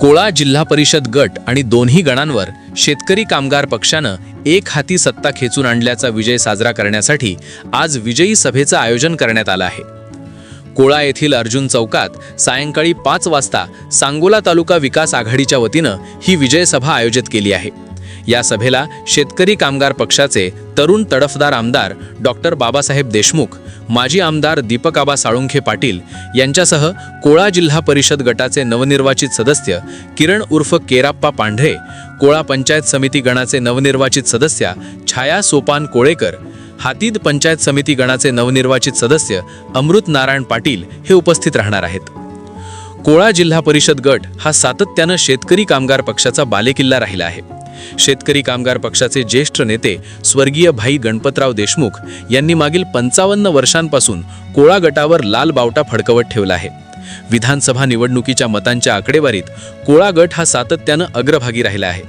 कोळा जिल्हा परिषद गट आणि दोन्ही गणांवर शेतकरी कामगार पक्षानं एक हाती सत्ता खेचून आणल्याचा विजय साजरा करण्यासाठी आज विजयी सभेचं आयोजन करण्यात आलं आहे. कोळा येथील अर्जुन चौकात सायंकाळी पाच वाजता सांगोला तालुका विकास आघाडीच्या वतीनं ही विजय सभा आयोजित केली आहे. या सभेला शेतकरी कामगार पक्षाचे तरुण तडफदार आमदार डॉक्टर बाबासाहेब देशमुख माजी आमदार दीपकाबा साळुंखे पाटील यांच्यासह कोळा जिल्हा परिषद गटाचे नवनिर्वाचित सदस्य किरण उर्फ केराप्पा पांढरे कोळा पंचायत समिती गणाचे नवनिर्वाचित सदस्य छाया सोपान कोळेकर हातीद पंचायत समिती गणाचे नवनिर्वाचित सदस्य अमृत नारायण पाटील हे उपस्थित राहणार आहेत. कोळा जिल्हा परिषद गट हा सातत्यानं शेतकरी कामगार पक्षाचा बालेकिल्ला राहिला आहे. शेतकरी कामगार पक्षाचे ज्येष्ठ नेते स्वर्गीय भाई गणपतराव देशमुख यांनी मागील पंचावन्न वर्षांपासून कोळा गटावर लाल बावटा फडकवत ठेवला आहे. विधानसभा निवडणुकीच्या मतांच्या आकडेवारीत कोळा गट हा सातत्यानं अग्रभागी राहिला आहे.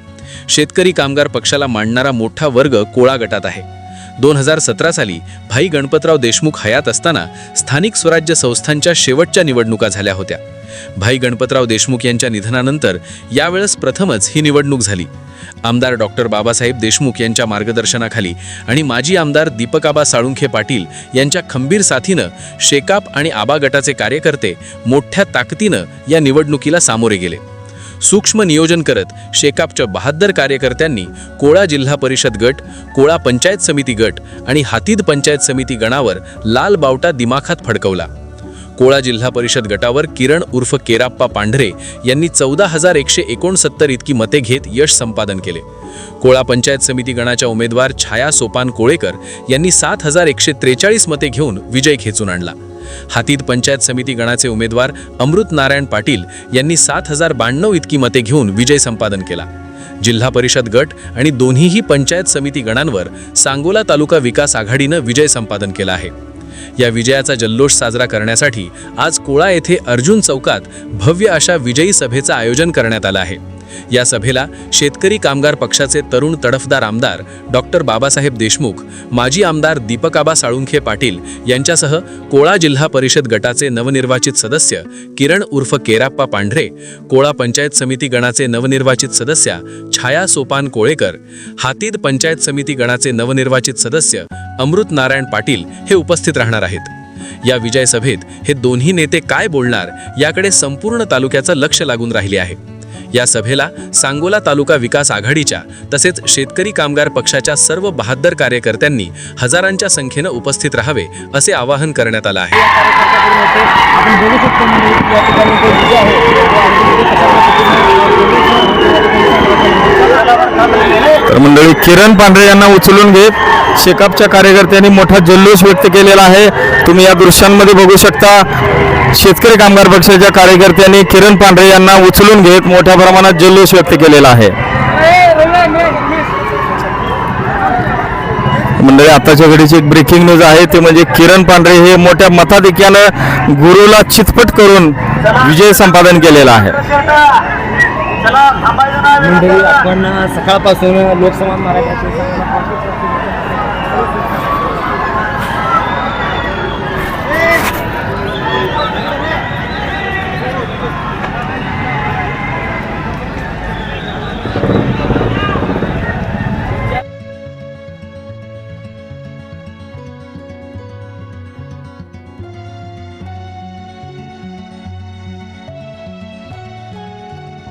शेतकरी कामगार पक्षाला मांडणारा मोठा वर्ग कोळा गटात आहे. दोन हजार सतरा साली भाई गणपतराव देशमुख हयात असताना स्थानिक स्वराज्य संस्थांच्या शेवटच्या निवडणुका झाल्या होत्या. भाई गणपतराव देशमुख यांच्या निधनानंतर यावेळेस प्रथमच ही निवडणूक झाली. आमदार डॉक्टर बाबासाहेब देशमुख यांच्या मार्गदर्शनाखाली आणि माजी आमदार दीपकाबा साळुंखे पाटील यांच्या खंबीर साथीनं शेकाप आणि आबा गटाचे कार्यकर्ते मोठ्या ताकदीनं या निवडणुकीला सामोरे गेले. सूक्ष्म नियोजन करत शेकापच्या बहाद्दर कार्यकर्त्यांनी कोळा जिल्हा परिषद गट कोळा पंचायत समिती गट आणि हातीद पंचायत समिती गणावर लाल बावटा दिमाखात फडकवला. कोळा जिल्हा परिषद गटावर किरण उर्फ केराप्पा पांढरे यांनी चौदा हजार एकशे एकोणसत्तर इतकी मते घेत यश संपादन केले. कोळा पंचायत समिती गणाच्या उमेदवार छाया सोपान कोळेकर यांनी सात हजार एकशे त्रेचाळीस मते घेऊन विजय खेचून आणला. हातीत पंचायत समिती गणाचे उमेदवार अमृत नारायण पाटील यांनी सात हजार ब्याण्णव इतकी मते घेऊन विजय संपादन केला. जिल्हा परिषद गट आणि दोन्हीही पंचायत समिती गणांवर सांगोला तालुका विकास आघाडीनं विजय संपादन केला आहे. या विजयाचा जल्लोष साजरा करण्यासाठी आज कोळा येथे अर्जुन चौकात भव्य अशा विजयी सभेचं आयोजन करण्यात आलं आहे. या सभेला शेतकरी कामगार पक्षाचे तरुण तडफदार आमदार डॉक्टर बाबासाहेब देशमुख माजी आमदार दीपकाबा साळुंखे पाटील यांच्यासह कोळा जिल्हा परिषद गटाचे नवनिर्वाचित सदस्य किरण उर्फ केराप्पा पांढरे कोळा पंचायत समिती गणाचे नवनिर्वाचित सदस्य छाया सोपान कोळेकर हातीद पंचायत समिती गणाचे नवनिर्वाचित सदस्य अमृत नारायण पाटील हे उपस्थित राहणार आहेत. या विजय सभेत हे दोन्ही नेते काय बोलणार याकडे संपूर्ण तालुक्याचं लक्ष लागून राहिले आहे. या सभेला सांगोला तालुका विकास आघाडीच्या तसेच शेतकरी कामगार पक्षाच्या सर्व बहाद्दर कार्यकर्त्यांनी हजारांच्या संख्येनं उपस्थित राहावे असे आवाहन करण्यात आलं आहे. आहे तर मंडळी किरण पांढरे यांना उचलून घेत शेकापच्या कार्यकर्त्यांनी मोठा जल्लोष व्यक्त केलेला आहे. तुम्ही या दृश्यांमध्ये बघू शकता शेतकरी कामगार पक्षाच्या कार्यकर्त्यांनी किरण पांढरे यांना उचलून घेत मोठ्या प्रमाणात जल्लोष व्यक्त केलेला आहे. मंडळी आताच्या घडीची एक ब्रेकिंग न्यूज आहे. ते म्हणजे किरण पांढरे हे मोठ्या मताधिक्यानं गुरुला चितपट करून विजय संपादन केलेला आहे. मंडळी आपण सकाळपासून लोकसभा